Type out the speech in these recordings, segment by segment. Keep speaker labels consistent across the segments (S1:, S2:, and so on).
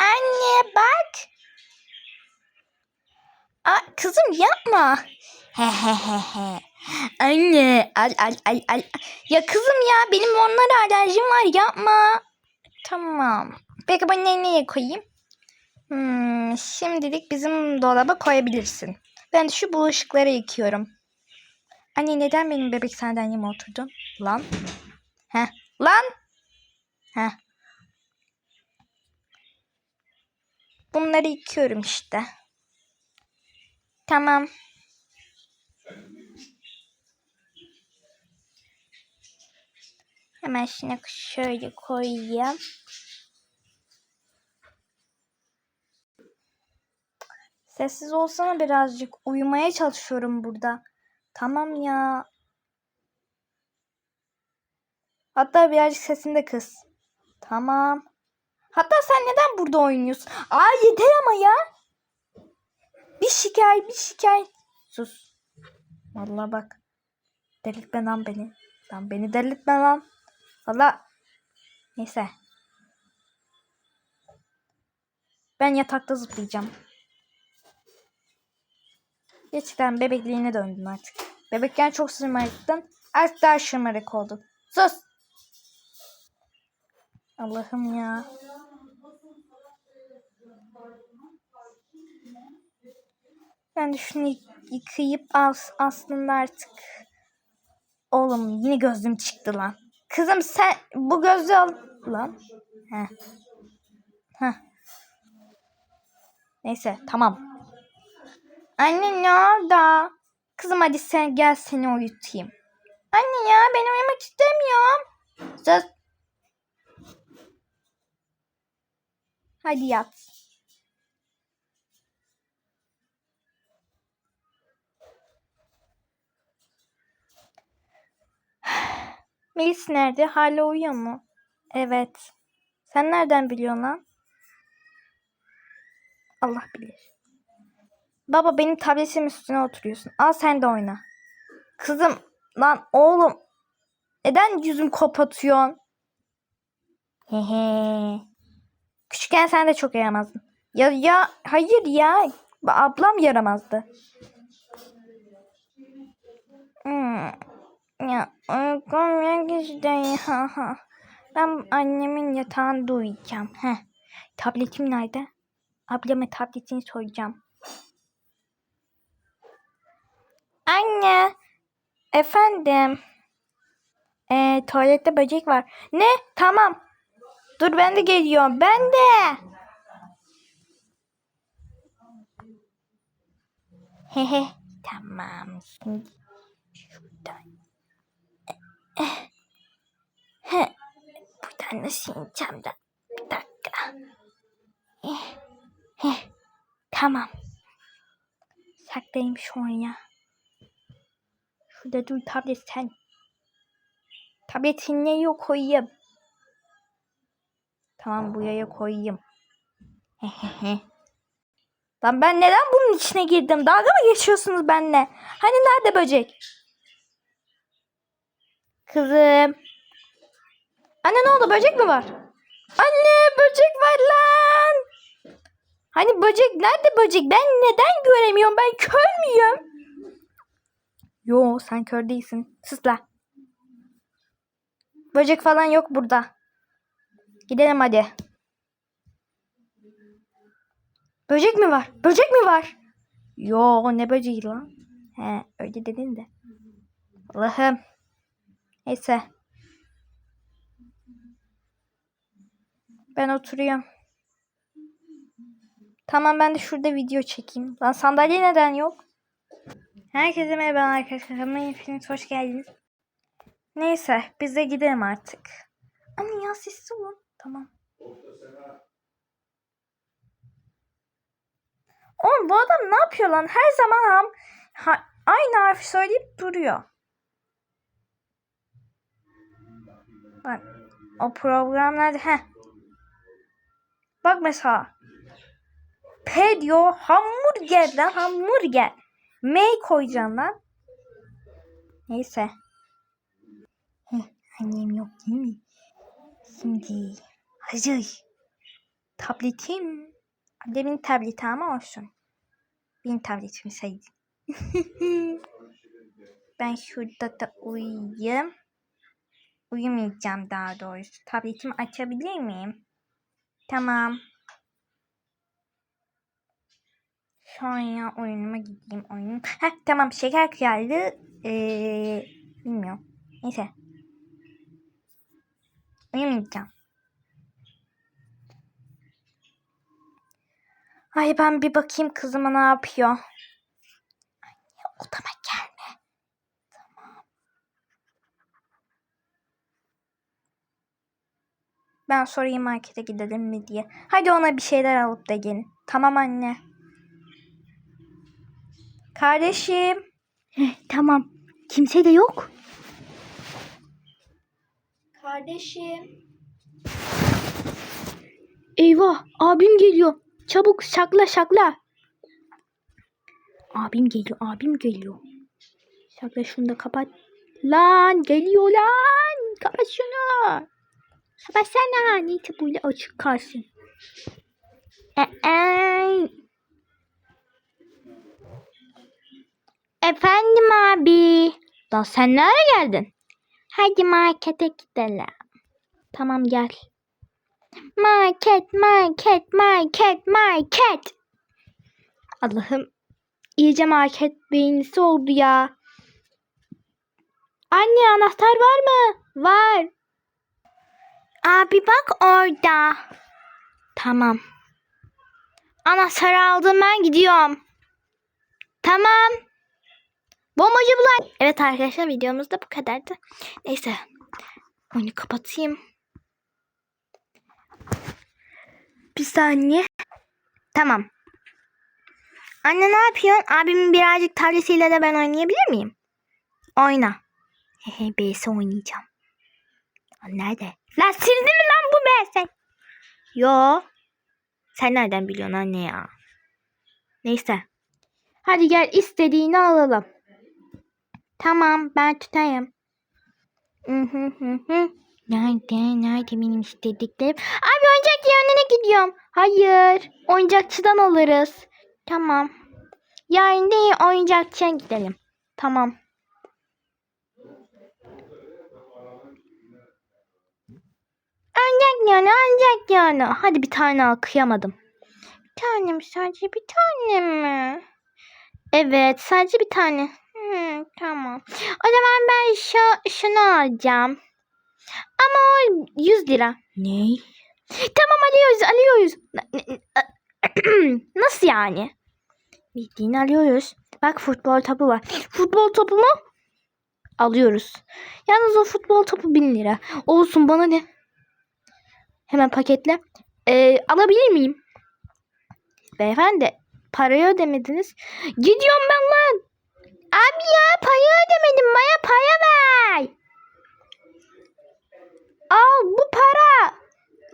S1: Anne bak. Aa, kızım yapma. Anne al al al al. Ya kızım ya benim onlara alerjim var yapma. Tamam. Peki ben ne- nereye koyayım? Hmm, şimdilik bizim dolaba koyabilirsin. Ben şu bulaşıkları yıkıyorum. Anne neden benim bebek sandalyeme oturdun? Lan. Heh. Lan. Heh. Bunları yıkıyorum işte. Tamam. Hemen şunu şöyle koyayım. Sessiz olsana birazcık. Uyumaya çalışıyorum burada. Tamam ya. Hatta birazcık sesini de kıs. Tamam. Hatta sen neden burada oynuyorsun? Aa yeter ama ya. Bir şikayet bir şikayet. Sus. Vallahi bak. Delirtme lan beni. Lan beni delirtme lan. Valla. Neyse. Ben yatakta zıplayacağım. Gerçekten bebekliğine döndün artık. Bebekken çok şımarıktın. Artık daha şımarık oldun. Sus. Allah'ım ya. Ben de şunu yık- yıkayıp as aslında artık. Oğlum yine gözlüğüm çıktı lan. Kızım sen bu gözlüğü al lan. Heh. Heh. Neyse tamam. Anne ne oldu? Kızım hadi sen gel seni uyutayım. Anne ya ben uyumak istemiyorum. Sus. Hadi yat. Melis nerede? Hala uyuyor mu? Evet. Sen nereden biliyorsun lan? Allah bilir. Baba benim tabletimin üstüne oturuyorsun. Al sen de oyna. Kızım lan oğlum. Neden yüzüm kapatıyorsun? Hehe. Küçükken sen de çok yaramazdın. Ya ya hayır ya. Ablam yaramazdı. Hmm. Ya uykum yok işte ya. Ben annemin yatağında uyuyacağım. Heh. Tabletim nerede? Ablama tabletini soyacağım. Anne. Efendim. Ee, tuvalette böcek var. Ne? Tamam. Dur ben de geliyorum. Ben de. Hehe. tamam. Şimdi şuradan. Buradan nasıl ineceğim de? Bir dakika. Tamam. Saklayayım şu an ya. Şurada dur tablet sen. Tabletini neye koyayım? Tamam buraya koyayım. Hehehe. Lan ben neden bunun içine girdim? Dalga mı geçiyorsunuz benimle? Hani nerede böcek? Kızım. Anne ne oldu? Böcek mi var? Anne böcek var lan. Hani böcek nerede böcek? Ben neden göremiyorum? Ben kör müyüm? Yo sen kör değilsin. Sus la. Böcek falan yok burada. Gidelim hadi. Böcek mi var? Böcek mi var? Yo ne böceği lan? He öyle dedin de. Allah'ım. Neyse. Ben oturuyorum. Tamam ben de şurada video çekeyim. Lan sandalye neden yok? Herkese merhaba arkadaşlar. Kanalıma hepiniz hoş geldiniz. Neyse biz de gidelim artık. Anne ya sessiz olun. Tamam. Oğlum bu adam ne yapıyor lan? Her zaman ham, ha, aynı harfi söyleyip duruyor. Bak o program nerede? Heh. Bak mesela. P diyor hamburger lan hamburger. M koyacaksın lan. Neyse. Heh, annem yok değil mi? Şimdi hazır. Tabletim. Annemin tableti ama olsun. Benim tabletimi saydı. ben şurada da uyuyayım. Uyumayacağım daha doğrusu. Tabletimi açabilir miyim? Tamam. Sonra oyunuma gideyim oyun. Heh tamam şeker krallığı. Ee, bilmiyorum. Neyse. Uyumayacağım. Ay ben bir bakayım kızıma ne yapıyor. Anne odama gelme. Tamam. Ben sorayım markete gidelim mi diye. Hadi ona bir şeyler alıp da gelin. Tamam anne. Kardeşim. tamam. Kimse de yok. Kardeşim. Eyvah abim geliyor. Çabuk şakla şakla. Abim geliyor abim geliyor. Şakla şunu da kapat. Lan geliyor lan. Kapat şunu. Kapatsana. Neyse böyle açık kalsın. Ee, Efendim abi. Da sen nereye geldin? Hadi markete gidelim. Tamam gel. Market, market, market, market. Allah'ım iyice market beynisi oldu ya. Anne anahtar var mı? Var. Abi bak orada. Tamam. Anahtarı aldım ben gidiyorum. Tamam. Bombacı bulay. Evet arkadaşlar videomuz da bu kadardı. Neyse. Onu kapatayım. Bir saniye. Tamam. Anne ne yapıyorsun? Abimin birazcık tabletiyle de ben oynayabilir miyim? Oyna. Hehe BS oynayacağım. Nerede? Lan sildi mi lan bu BS? Yo. Sen nereden biliyorsun anne ya? Neyse. Hadi gel istediğini alalım. Tamam ben tutayım. Hı hı hı hı. Nerede? Nerede benim istediklerim? Abi oyuncak yerine gidiyorum. Hayır. Oyuncakçıdan alırız. Tamam. Yarın değil oyuncakçıya gidelim. Tamam. Oyuncak yani oyuncak yani. Hadi bir tane al kıyamadım. Bir tane mi sadece bir tane mi? Evet sadece bir tane. Hmm, tamam. O zaman ben şu, şunu alacağım. Ama o 100 lira. Ne? Tamam alıyoruz alıyoruz. Nasıl yani? Bildiğini alıyoruz. Bak futbol topu var. Futbol topu mu? Alıyoruz. Yalnız o futbol topu 1000 lira. Olsun bana ne? Hemen paketle. Ee, alabilir miyim? Beyefendi parayı ödemediniz. Gidiyorum ben lan. Abi ya parayı ödemedim. Bana para ver. Al bu para.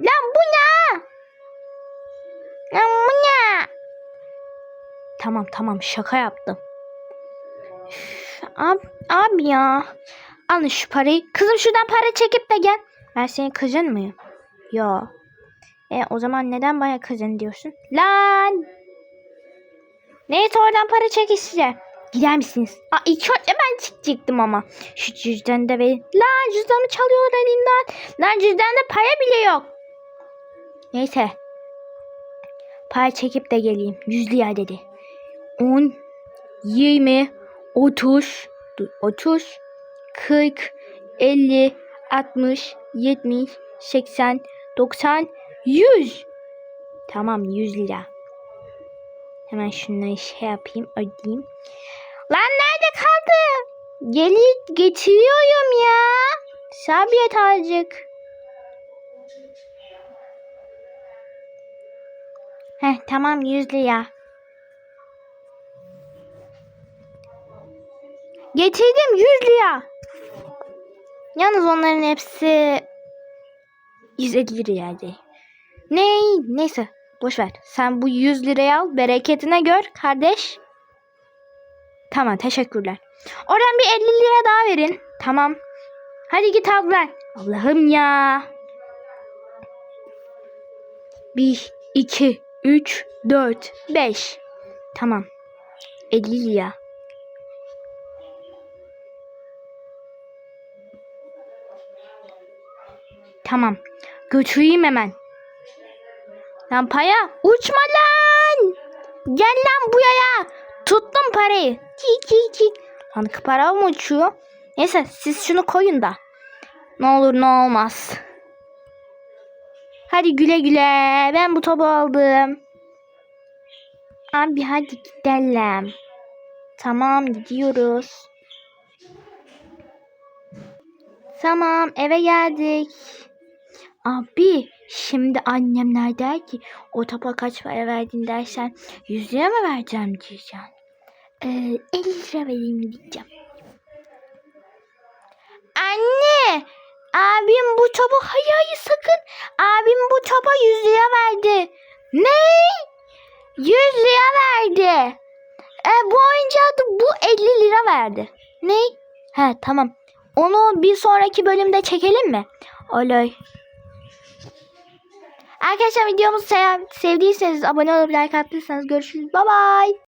S1: Lan bu ne? Lan bu ne? Tamam tamam şaka yaptım. Üf, Abi, abi ya. Alın şu parayı. Kızım şuradan para çekip de gel. Ben senin kızın mıyım? Yo. E o zaman neden bana kızın diyorsun? Lan. Neyse oradan para çek işte. Gider misiniz? Aa, ilk önce ben çıkacaktım ama. Şu cüzdanı da verin. Lan cüzdanımı çalıyorlar elimden. Lan cüzdanda para bile yok. Neyse. Para çekip de geleyim. Yüzlü yer dedi. 10, 20, 30, dur, 30, 40, 50, 60, 70, 80, 90, 100. Tamam 100 lira. Hemen şunları şey yapayım ödeyeyim. Lan nerede kaldı? Gelip getiriyorum ya. Sabret azıcık. Heh tamam 100 lira. Getirdim 100 lira. Yalnız onların hepsi 150 liraydı. Ne? Neyse boş ver. Sen bu 100 lirayı al bereketine gör kardeş. Tamam teşekkürler. Oradan bir 50 lira daha verin. Tamam. Hadi git abla. Allah'ım ya. 1, 2, 3, 4, 5. Tamam. 50 lira. Tamam. Götüreyim hemen. Lan paya uçma lan. Gel lan buraya. Tuttum parayı. Cik cik cik. Lan para mı uçuyor? Neyse siz şunu koyun da. Ne olur ne olmaz. Hadi güle güle. Ben bu topu aldım. Abi hadi gidelim. Tamam gidiyoruz. Tamam eve geldik. Abi şimdi annemler der ki o topa kaç para verdin dersen 100 lira mı vereceğim diyeceğim. Ee, 50 lira vereyim diyeceğim. Anne abim bu topa hayır hayır sakın abim bu topa 100 lira verdi. Ne? 100 lira verdi. E, bu oyuncağı da bu 50 lira verdi. Ne? He tamam. Onu bir sonraki bölümde çekelim mi? Olay. Arkadaşlar videomuzu sev- sevdiyseniz abone olup like attıysanız görüşürüz. Bye bye.